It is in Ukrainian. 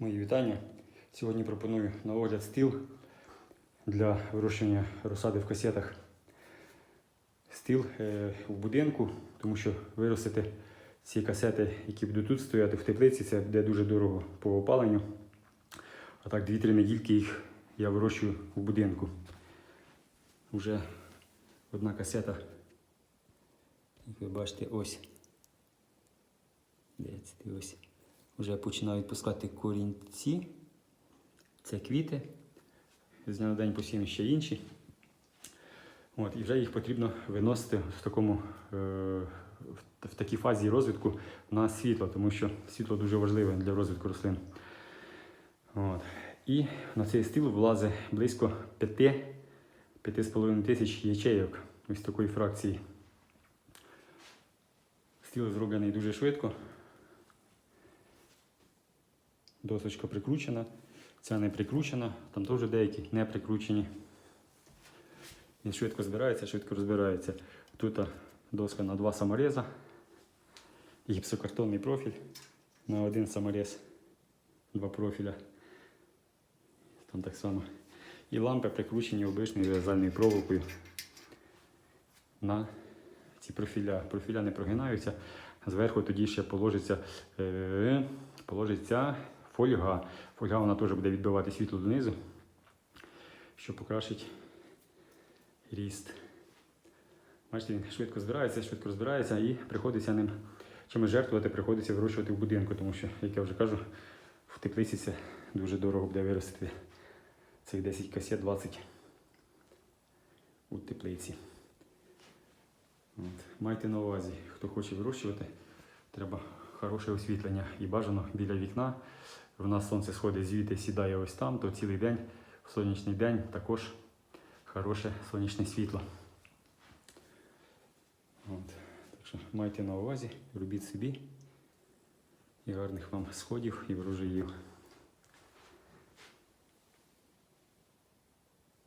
Мої вітання. Сьогодні пропоную на огляд стіл для вирощування розсади в касетах. Стіл е, в будинку, тому що виростити ці касети, які будуть тут стояти в теплиці, це буде дуже дорого по опаленню. А так 2-3 недільки їх я вирощую в будинку. Уже одна касета, як ви бачите, ось. Дивіться, ось. Вже починають пускати корінці. Це квіти. З дня на день посіємо ще інші. От, і вже їх потрібно виносити в, такому, е, в такій фазі розвитку на світло, тому що світло дуже важливе для розвитку рослин. От. І на цей стіл влазить близько 5-5,5 тисяч ячейок ось такої фракції. Стіл зроблений дуже швидко. Досочка прикручена, ця не прикручена, там теж деякі не прикручені. Він швидко збирається, швидко розбирається. Тут доска на два самореза, гіпсокартонний профіль на один саморез, два профіля. Там так само. І лампи прикручені обичною в'язальною проволокою на ці профіля. Профіля не прогинаються. Зверху тоді ще положиться, е, положиться фольга. Фольга вона теж буде відбивати світло донизу, що покращить ріст. Бачите, він швидко збирається, швидко розбирається і приходиться ним чимось жертвувати, приходиться вирощувати в будинку, тому що, як я вже кажу, в теплиці це дуже дорого буде виростити цих 10 касет 20 у теплиці. От. Майте на увазі, хто хоче вирощувати, треба хороше освітлення і бажано біля вікна. В нас сонце сходить звідти, сідає ось там, то цілий день, в сонячний день також хороше сонячне світло. От. Так що майте на увазі, робіть собі і гарних вам сходів і врожаїв.